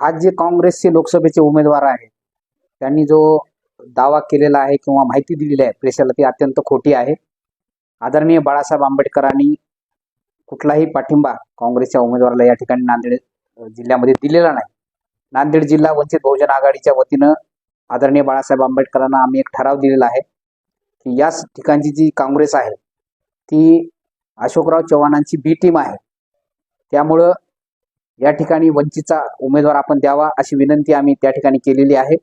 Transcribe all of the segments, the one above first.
आज जे काँग्रेसचे लोकसभेचे उमेदवार आहेत त्यांनी जो दावा केलेला आहे किंवा माहिती दिलेली आहे प्रेक्षाला ती अत्यंत खोटी आहे. आदरणीय बाळासाहेब आंबेडकरांनी कुठलाही पाठिंबा काँग्रेसच्या उमेदवाराला या ठिकाणी नांदेड जिल्ह्यामध्ये दिलेला नाही. नांदेड जिल्हा वंचित बहुजन आघाडीच्या वतीनं आदरणीय बाळासाहेब आंबेडकरांना आम्ही एक ठराव दिलेला आहे की याच ठिकाणची जी काँग्रेस आहे ती अशोकराव चव्हाणांची बी टीम आहे. त्यामुळं या ठिकाणी वंचितचा उमेदवार आपण द्यावा अशी विनंती आम्ही त्या ठिकाणी केलेली आहे.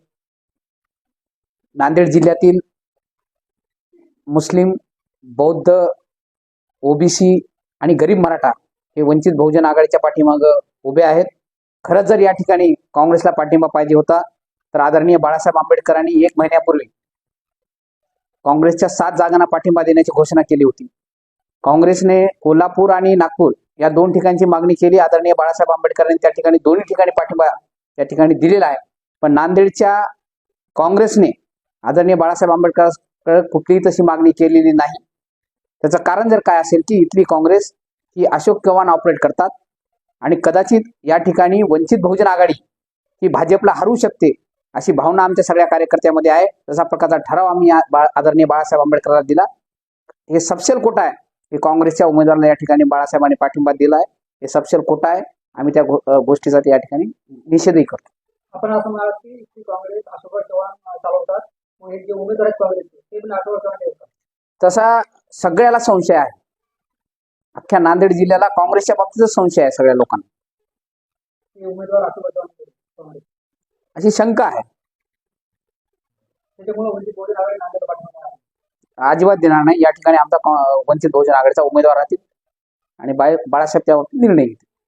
नांदेड जिल्ह्यातील मुस्लिम बौद्ध ओबीसी आणि गरीब मराठा हे वंचित बहुजन आघाडीच्या पाठीमागं उभे आहेत. खरंच जर या ठिकाणी काँग्रेसला पाठिंबा पाहिजे होता तर आदरणीय बाळासाहेब आंबेडकरांनी एक महिन्यापूर्वी काँग्रेसच्या सात जागांना पाठिंबा देण्याची घोषणा केली होती. काँग्रेसने कोल्हापूर आणि नागपूर या दोन ठिकाणची मागणी केली. आदरणीय बाळासाहेब आंबेडकरांनी त्या ठिकाणी दोन्ही ठिकाणी पाठिंबा त्या ठिकाणी दिलेला आहे. पण नांदेडच्या काँग्रेसने आदरणीय बाळासाहेब आंबेडकर कुठलीही तशी मागणी केलेली नाही. त्याचं कारण जर काय असेल की इथली काँग्रेस ही अशोक चव्हाण ऑपरेट करतात आणि कदाचित या ठिकाणी वंचित बहुजन आघाडी ही भाजपला हरू शकते अशी भावना आमच्या सगळ्या कार्यकर्त्यामध्ये आहे. तसा प्रकारचा ठराव आम्ही या आदरणीय बाळासाहेब आंबेडकरांना दिला. हे सपशेल कोटा आहे. की काँग्रेसच्या उमेदवाराला या ठिकाणी बाळासाहेबांनी पाठिंबा दिला आहे हे सपशेल खोटा आहे. आम्ही त्या गो- अ, गोष्टीचा या ठिकाणी निषेधही करतो. आपण असं म्हणाल की काँग्रेस अशोक चव्हाण चालवतात. मग जे उमेदवार आहेत काँग्रेसचे ते पण अशोक चव्हाण ठेवतात तसा सगळ्याला संशय आहे. अख्ख्या नांदेड जिल्ह्याला काँग्रेसच्या बाबतीतच संशय आहे सगळ्या लोकांना. उमेदवार अशी शंका आहे. त्याच्यामुळे वंचित बहुजन आघाडी नांदेड पाठिंबा देणार. अजिबात देणार नाही. या ठिकाणी आमचा वंचित बहुजन आघाडीचा उमेदवार राहतील आणि बाय बाळासाहेब त्या निर्णय घेतील.